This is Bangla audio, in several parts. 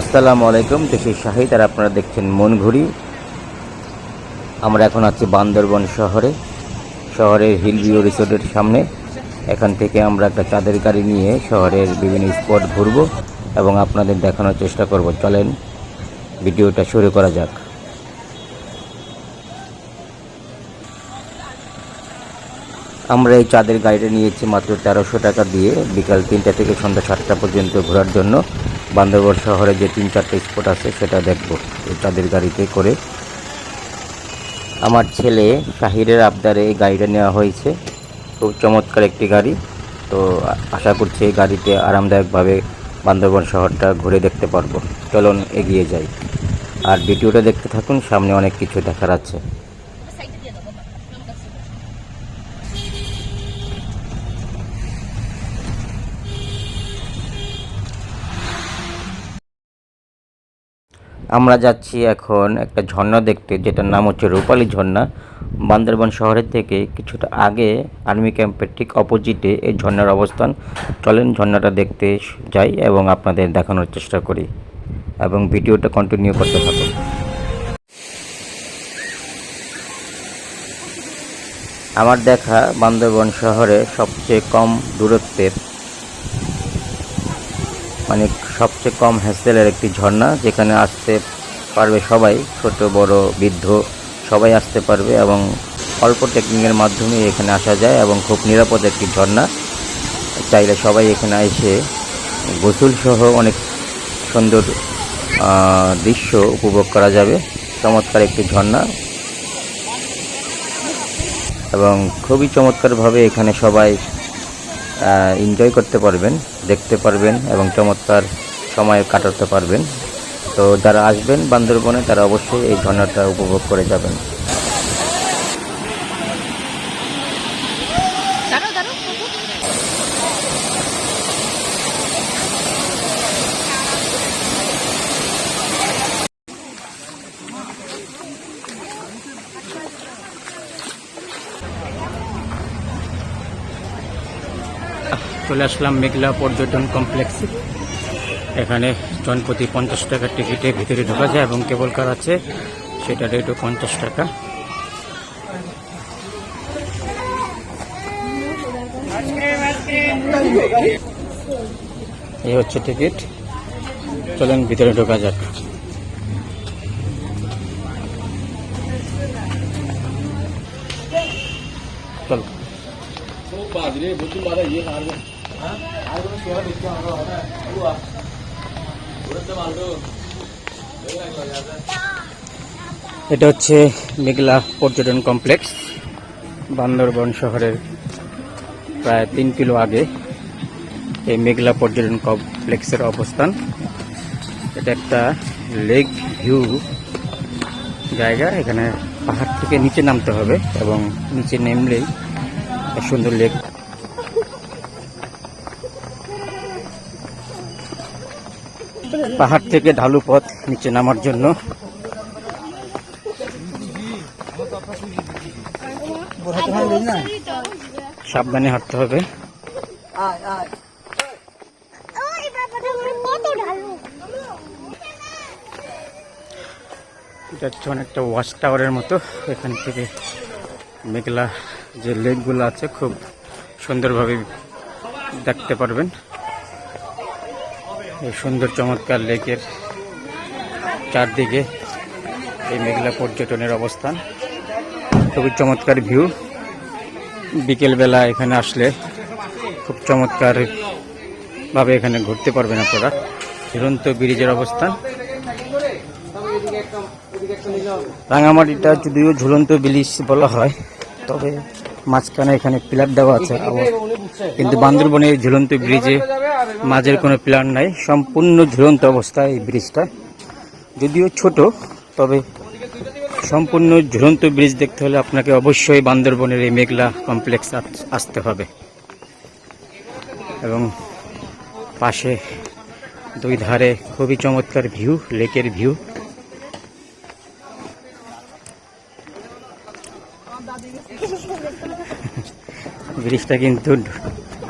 আসসালামু আলাইকুম দেশি শাহিদ আর আপনারা দেখছেন মন ঘুরি আমরা এখন আছি বান্দরবন শহরে, শহরের হিল ভিউ রিসোর্টের সামনে। এখান থেকে আমরা একটা চাঁদের গাড়ি নিয়ে শহরের বিভিন্ন স্পট ঘুরব এবং আপনাদের দেখানোর চেষ্টা করব। চলেন, ভিডিওটা শুরু করা যাক। আমরা এই চাঁদের গাড়িটা নিয়েছি মাত্র তেরোশো টাকা দিয়ে বিকাল তিনটা থেকে সন্ধ্যা সাতটা পর্যন্ত ঘোরার জন্য। বান্দরবন শহরে যে তিন চারটে স্পট আছে সেটা দেখব এই চাঁদের গাড়িতে করে। আমার ছেলে শাহিরের আবদারে এই গাড়িটা নেওয়া হয়েছে। খুব চমৎকার একটি গাড়ি। তো আশা করছি এই গাড়িতে আরামদায়কভাবে বান্দরবন শহরটা ঘুরে দেখতে পারব। চলুন এগিয়ে যাই। আর ভিডিওটা দেখতে থাকুন, সামনে অনেক কিছু দেখার আছে। আমরা যাচ্ছি এখন একটা ঝর্ণা দেখতে, যেটার নাম হচ্ছে রূপালী ঝর্ণা। বান্দরবান শহরের থেকে কিছুটা আগে আর্মি ক্যাম্পের ঠিক অপোজিটে এই ঝর্ণার অবস্থান। চলেন ঝর্ণাটা দেখতে যাই এবং আপনাদের দেখানোর চেষ্টা করি এবং ভিডিওটা কন্টিনিউ করতে থাকুন। আমার দেখা বান্দরবন শহরে সবচেয়ে কম দূরত্বের মানে সবচেয়ে কম হ্যাসেলের একটি ঝর্ণা, যেখানে আসতে পারবে সবাই, ছোট, বড়, বৃদ্ধ, সবাই আসতে পারবে এবং অল্প টেকনিকের মাধ্যমে এখানে আসা যায় এবং খুব নিরাপদ একটি ঝর্ণা। চাইলে সবাই এখানে এসে গোসল সহ অনেক সুন্দর দৃশ্য উপভোগ করা যাবে। চমৎকার একটি ঝর্ণা। এবং খুবই চমৎকারভাবে এখানে সবাই এনজয় করতে পারবেন। দেখতে পারবেন এবং চমৎকার সময় কাটাতে পারবেন। তো যারা আসবেন বান্দরবনে, তারা অবশ্যই এই ঝর্ণাটা উপভোগ করে যাবেন। চলে আসলাম মেঘলা পর্যটন কমপ্লেক্সে। এখানে জনপ্রতি পঞ্চাশ টাকার টিকিটে ভিতরে ঢোকা যায় এবং কেবল কার আছে সেটা রেটও পঞ্চাশ টাকা। এই হচ্ছে টিকিট। চলেন ভিতরে ঢোকা যাক। চলো। এটা হচ্ছে মেঘলা পর্যটন কমপ্লেক্স। বান্দরবন শহরের প্রায় তিন কিলো আগে এই মেঘলা পর্যটন কমপ্লেক্সের অবস্থান। এটা একটা লেক ভিউ জায়গা। এখানে পাহাড় থেকে নিচে নামতে হবে এবং নিচে নেমলেই সুন্দর লেক পাহাড় থেকে ঢালু পথ নিচে নামার জন্য। সাবধানে হাঁটতে হবে। এটা হচ্ছে অনেকটা ওয়াচ টাওয়ারের মতো। এখান থেকে মেঘলা যে লেকগুলো আছে, খুব সুন্দরভাবে দেখতে পারবেন। এই সুন্দর চমৎকার লেকের চারদিকে এই মেঘলা পর্যটনের অবস্থান। খুবই চমৎকার ভিউ। বিকেলবেলা এখানে আসলে খুব চমৎকার ভাবে এখানে ঘুরতে পারবেন আপনারা। ঝুলন্ত ব্রিজের অবস্থান। রাঙামাটিটা যদিও ঝুলন্ত ব্রিজ বলা হয়, তবে মাঝখানে এখানে পিলার দেওয়া আছে। আবার কিন্তু বান্দরবনে ঝুলন্ত ব্রিজে মাঝের কোনো প্ল্যান নাই, সম্পূর্ণ ঝুলন্ত অবস্থায় এই ব্রিজটা। যদিও ছোট, তবে সম্পূর্ণ ঝুলন্ত ব্রিজ দেখতে হলে আপনাকে অবশ্যই বান্দরবনের এই মেঘলা কমপ্লেক্স আস- আসতে হবে। এবং পাশে দুই ধারে খুবই চমৎকার ভিউ, লেকের ভিউ। ব্রিজটা কিন্তু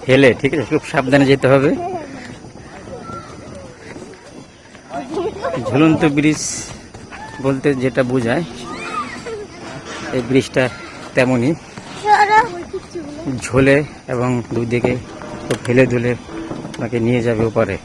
হেলে, ঠিক আছে? খুব সাবধানে যেতে হবে। ঝুলন্ত ব্রিজ বলতে যেটা বোঝায়, এই ব্রিজটা তেমনই ঝোলে এবং দুদিকে ফেলে ধুলে আপনাকে নিয়ে যাবে ওপারে।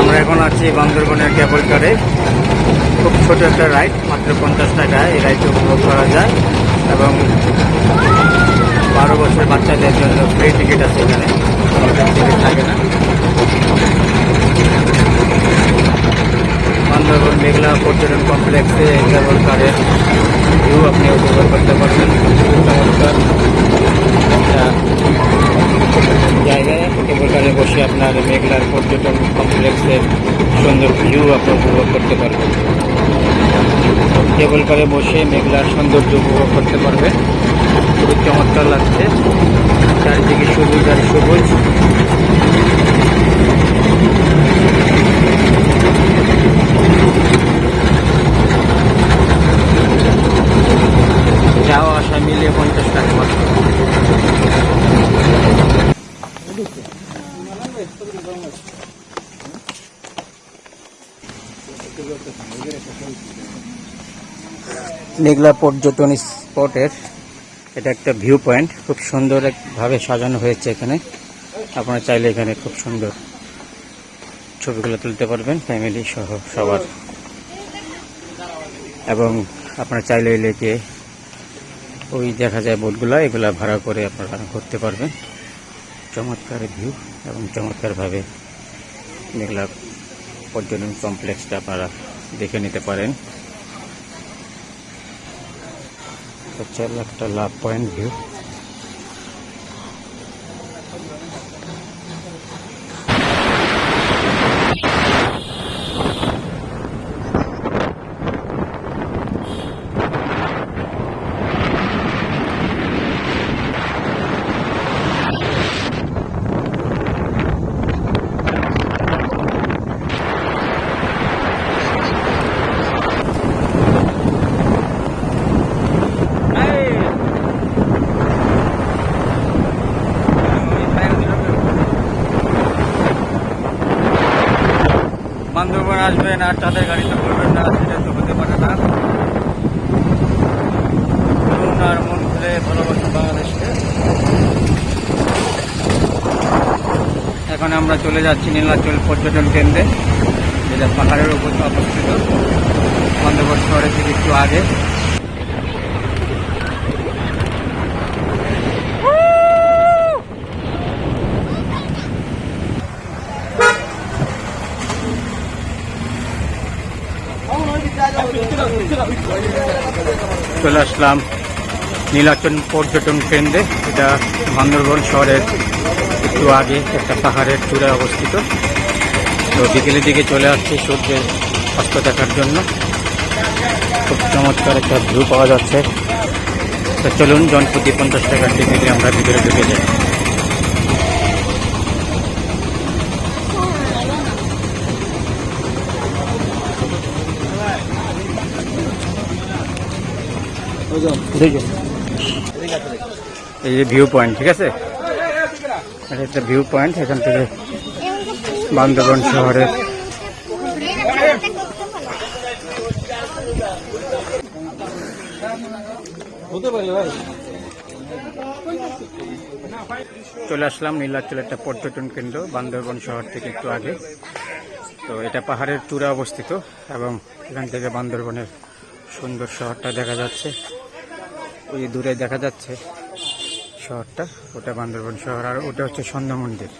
আমরা এখন আছি বান্দরবনের কেবল কারে খুব ছোট একটা রাইড মাত্র পঞ্চাশ টাকা। এই রাইডটি উপভোগ করা যায়। এবং বারো বছর বাচ্চাদের জন্য ফ্রি টিকিট আছে এখানে। টিকিট থাকে না। বান্দরবন মেঘলা পর্যটন কমপ্লেক্সে কেবল কারের ভিউ আপনি উপভোগ করতে পারবেন। জায়গায় কারে বসে আপনার মেঘলার পর্যটন কমপ্লেক্সের সুন্দর ভিউ আপনি উপভোগ করতে পারবেন। কেবল কারে বসে মেঘলার সৌন্দর্য উপভোগ করতে পারবে খুবই চমৎকার লাগছে। চারিদিকে সবুজ আর সবুজ। যাওয়া আসা মিলিয়ে পঞ্চাশ টাকা মেঘলা পর্যটন স্পটের এটা একটা ভিউ পয়েন্ট খুব সুন্দর ভাবে সাজানো হয়েছে এখানে। আপনারা চাইলে এখানে খুব সুন্দর ছবিগুলো তুলতে পারবেন ফ্যামিলি সহ সবার। এবং আপনারা চাইলে লেকে ওই দেখা যায় বোটগুলো, এগুলা ভাড়া করে আপনারা ঘুরতে পারবেন। চমৎকার ভিউ এবং চমৎকারভাবে মেঘলা পর্যটন কমপ্লেক্সটা আপনারা দেখে নিতে পারেন। হলো একটা লাভ পয়েন্ট ভিউ। আর তাদের গাড়িতে করবেন না, সেটা তো হতে পারে না। চলুন আর মন খুলে ভালোবাসুন বাংলাদেশকে। এখন আমরা চলে যাচ্ছি নীলাচল পর্যটন কেন্দ্রে, যেটা পাহাড়ের উপর অবস্থিত। বন্দোবস্ত শহরে থেকে একটু আগে। চলে আসলাম নীলাচন পর্যটন কেন্দ্রে। এটা বান্দরবন শহরের একটু আগে একটা পাহাড়ের চূড়ায় অবস্থিত। তো বিকেলের দিকে চলে আসছি সূর্যের অস্ত দেখার জন্য। খুব চমৎকার একটা ভিউ পাওয়া যাচ্ছে। তো চলুন জনপ্রতি পঞ্চাশ টাকার টিকিটে আমরা ভিতরে ঢুকে যাই। এই যে ভিউ পয়েন্ট ঠিক আছে? এটা একটা ভিউ পয়েন্ট এখান থেকে বান্দরবন শহরের চলে আসলাম নীলাচল একটা পর্যটন কেন্দ্র, বান্দরবন শহর থেকে একটু আগে। তো এটা পাহাড়ের চূড়া অবস্থিত এবং এখান থেকে বান্দরবনের সুন্দর শহরটা দেখা যাচ্ছে। ওই দূরে দেখা যাচ্ছে শহরটা ওটা বান্দরবন শহর আর ওটা হচ্ছে স্বর্ণ মন্দির।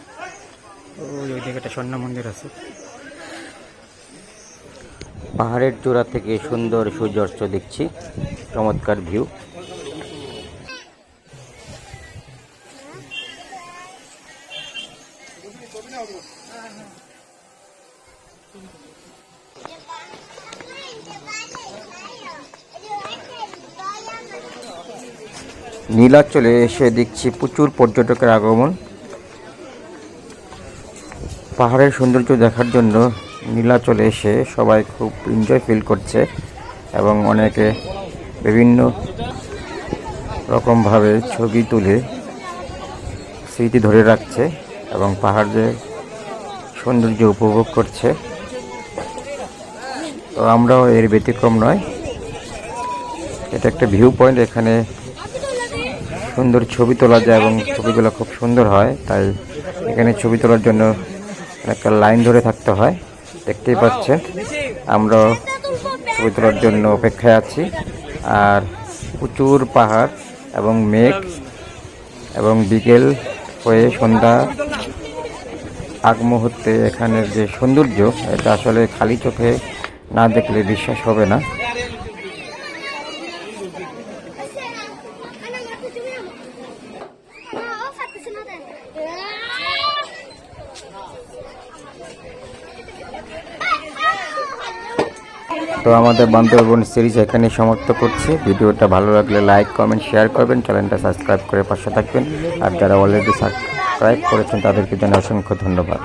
ওই ওই দিকে একটা স্বর্ণ মন্দির আছে। পাহাড়ের চূড়া থেকে সুন্দর সূর্যাস্ত দেখছি। চমৎকার ভিউ। নীলাচলে এসে দেখছি প্রচুর পর্যটকের আগমন। পাহাড়ের সৌন্দর্য দেখার জন্য নীলাচলে এসে সবাই খুব এনজয় ফিল করছে এবং অনেকে বিভিন্ন রকমভাবে ছবি তুলে স্মৃতি ধরে রাখছে এবং পাহাড়ের সৌন্দর্য উপভোগ করছে। তো আমরাও এর ব্যতিক্রম নয়। এটা একটা ভিউ পয়েন্ট এখানে সুন্দর ছবি তোলা যায় এবং ছবিগুলো খুব সুন্দর হয়, তাই এখানে ছবি তোলার জন্য একটা লাইন ধরে থাকতে হয়, দেখতেই পাচ্ছেন। আমরা ছবি তোলার জন্য অপেক্ষায় আছি। আর প্রচুর পাহাড় এবং মেঘ এবং বিকেল হয়ে সন্ধ্যা আগ মুহূর্তে এখানের যে সৌন্দর্য, এটা আসলে খালি চোখে না দেখলে বিশ্বাস হবে না। তো আমাদের বান্ধবন সিরিজ এখানে সমাপ্ত করছি। ভিডিওটা ভালো লাগলে লাইক কমেন্ট শেয়ার করবেন। চ্যানেলটা সাবস্ক্রাইব করে পাশে থাকবেন। আর যারা অলরেডি সাবস্ক্রাইব করেছেন, তাদেরকে জানাই অসংখ্য ধন্যবাদ।